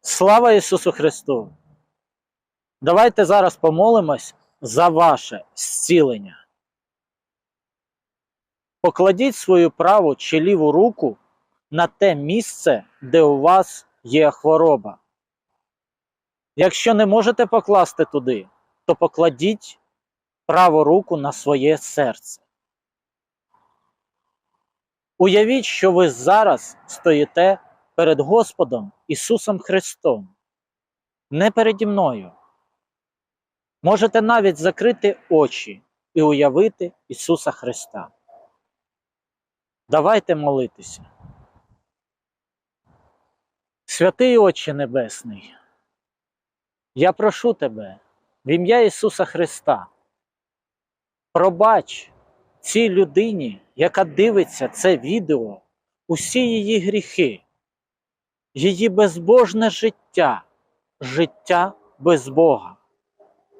Слава Ісусу Христу! Давайте зараз помолимось за ваше зцілення. Покладіть свою праву чи ліву руку на те місце, де у вас є хвороба. Якщо не можете покласти туди, то покладіть праву руку на своє серце. Уявіть, що ви зараз стоїте перед Господом Ісусом Христом, не переді мною. Можете навіть закрити очі і уявити Ісуса Христа. Давайте молитися. Святий Отче Небесний, я прошу Тебе в ім'я Ісуса Христа. Пробач цій людині, яка дивиться це відео, усі її гріхи, її безбожне життя, життя без Бога.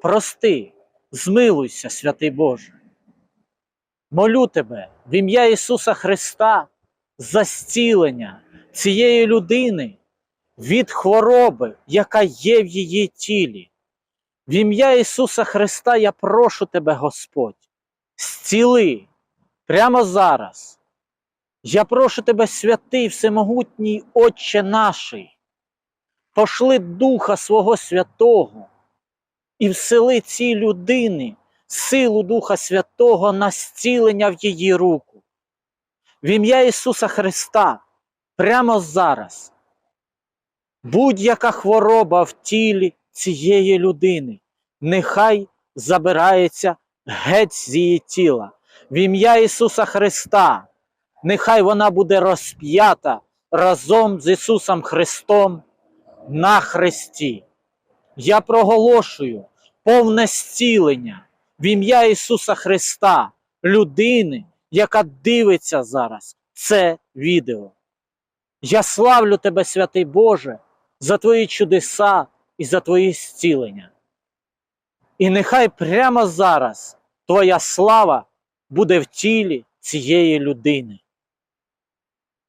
Прости, змилуйся, святий Боже. Молю тебе в ім'я Ісуса Христа за зцілення цієї людини від хвороби, яка є в її тілі. В ім'я Ісуса Христа я прошу тебе, Господь, зціли прямо зараз. Я прошу тебе, святий, всемогутній Отче наший, пошли Духа свого Святого і всели цій людині силу Духа Святого на зцілення в її руку. В ім'я Ісуса Христа прямо зараз. Будь-яка хвороба в тілі цієї людини, нехай забирається геть з її тіла. В ім'я Ісуса Христа, нехай вона буде розп'ята разом з Ісусом Христом на хресті. Я проголошую повне зцілення в ім'я Ісуса Христа, людини, яка дивиться зараз це відео. Я славлю тебе, святий Боже, за твої чудеса і за твої зцілення. І нехай прямо зараз твоя слава буде в тілі цієї людини.